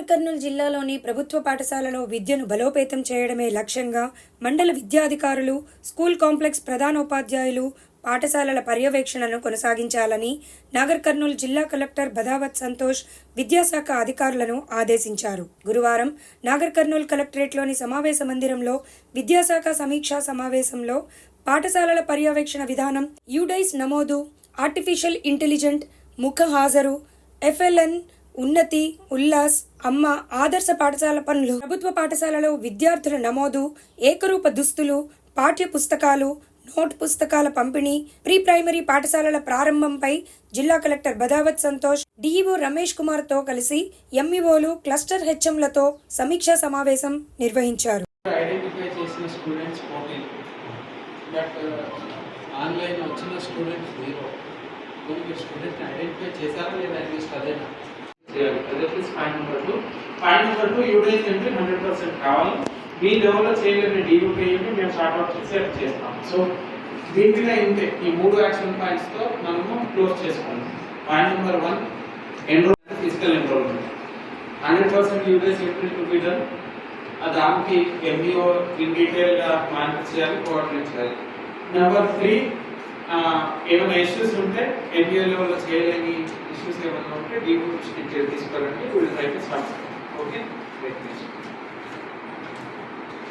మండలంలోని ప్రభుత్వ పాఠశాలలో విద్యను బలోపేతం చేయడమే లక్ష్యంగా మండల విద్యాధికారులు స్కూల్ కాంప్లెక్స్ ప్రధానోపాధ్యాయులు పాఠశాలల పర్యవేక్షణను కొనసాగించాలని నాగర్ కర్నూలు జిల్లా కలెక్టర్ బదావత్ సంతోష్ విద్యాశాఖ అధికారులను ఆదేశించారు. గురువారం నాగర్ కర్నూలు కలెక్టరేట్లోని సమావేశ మందిరంలో విద్యాశాఖ సమీక్షా సమావేశంలో పాఠశాలల పర్యవేక్షణ విధానం యూడైస్ నమోదు ఆర్టిఫిషియల్ ఇంటెలిజెంట్ ముఖ హాజరు ఎఫ్ఎల్ఎన్ ఉన్నతి ఉల్లాస్ అమ్మ ఆదర్శ పాఠశాల పనులు ప్రభుత్వ పాఠశాలలో విద్యార్థుల నమోదు ఏకరూప దుస్తులు పాఠ్య పుస్తకాలు నోట్ పుస్తకాల పంపిణీ ప్రీ ప్రైమరీ పాఠశాలల ప్రారంభంపై జిల్లా కలెక్టర్ బదావత్ సంతోష్ డీఈఓ రమేష్ కుమార్తో కలిసి ఎంఈఓలు క్లస్టర్ హెచ్ఎంలతో సమీక్షా సమావేశం నిర్వహించారు. ఐడెంటిఫై చేసిన స్టూడెంట్స్ uh, ఆన్లైన్ వచ్చిన స్టూడెంట్స్ జీరో. స్టూడెంట్ని ఐడెంటిఫై చేశారా లేదా అట్లీస్ట్ అదేనా? Point number two point number two entry hundred percent కావాలి. మీ లెవెల్లో చేయలేని డీయూటీ అయ్యింది మేము షార్ట్అవుట్ చేసి అది చేస్తాం. సో దీని మీద ఇంతే. ఈ మూడు యాక్షన్ పాయింట్స్తో మనము క్లోజ్ చేసుకోండి. Point number one enrolment physical enrolment hundred percent UDISE entry to be done దానికి ఎంబీఓ ఇన్ డీటెయిల్గా మానిటర్ చేయాలి కోఆర్డినేట్ చేయాలి. నెంబర్ త్రీ ఏమైనా ఇష్యూస్ ఉంటే ఎంబీఓ చేయలేని ఇష్యూస్ ఏమైనా ఉంటే డీపీ దృష్టికి తీసుకెళ్ళండి వీళ్ళు రైట్ స్టార్ట్ ఓకే